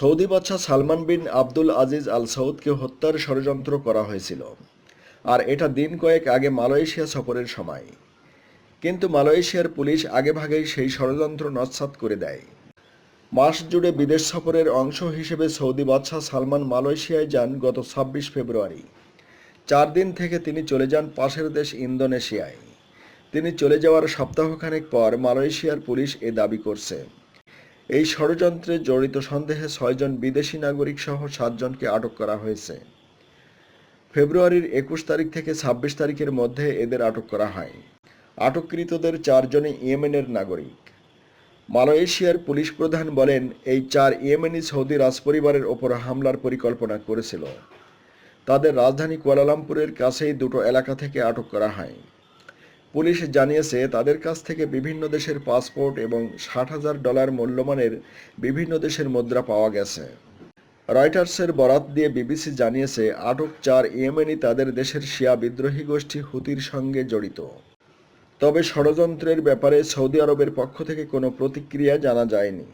Saudi বাদশাহ সালমান বিন আব্দুল আজিজ আল সৌদকে হত্যার ষড়যন্ত্র করা হয়েছিল। আর এটা দিন কয়েক আগে মালয়েশিয়া সফরের সময়। কিন্তু মালয়েশিয়ার পুলিশ আগেভাগেই সেই ষড়যন্ত্র নস্যাৎ করে দেয়। মাস জুড়ে বিদেশ সফরের অংশ হিসেবে সৌদি বাদশাহ সালমান মালয়েশিয়ায় যান গত ছাব্বিশ ফেব্রুয়ারি। চার দিন থেকে তিনি চলে যান পাশের দেশ ইন্দোনেশিয়ায়। তিনি চলে যাওয়ার সপ্তাহখানেক পর মালয়েশিয়ার পুলিশ এ দাবি করছে। এই ষড়যন্ত্রে জড়িত সন্দেহে ছয়জন বিদেশি নাগরিক সহ সাতজনকে আটক করা হয়েছে। ফেব্রুয়ারির একুশ তারিখ থেকে ছাব্বিশ তারিখের মধ্যে এদের আটক করা হয়। আটককৃতদের চারজনই ইয়েমেনের নাগরিক। মালয়েশিয়ার পুলিশ প্রধান বলেন, এই চার ইয়েমেনি সৌদি রাজপরিবারের ওপর হামলার পরিকল্পনা করেছিল। তাদের রাজধানী কুয়ালালামপুরের কাছেই দুটো এলাকা থেকে আটক করা হয়। পুলিশ জানিয়েছে, তাদের কাছ থেকে বিভিন্ন দেশের পাসপোর্ট এবং ষাট হাজার ডলার মূল্যমানের বিভিন্ন দেশের মুদ্রা পাওয়া গেছে। রয়টার্সের বরাত দিয়ে বিবিসি জানিয়েছে, আটক চার ইয়েমেনি তাদের দেশের শিয়া বিদ্রোহী গোষ্ঠী হুতির সঙ্গে জড়িত। তবে ষড়যন্ত্রের ব্যাপারে সৌদি আরবের পক্ষ থেকে কোনো প্রতিক্রিয়া জানা যায়নি।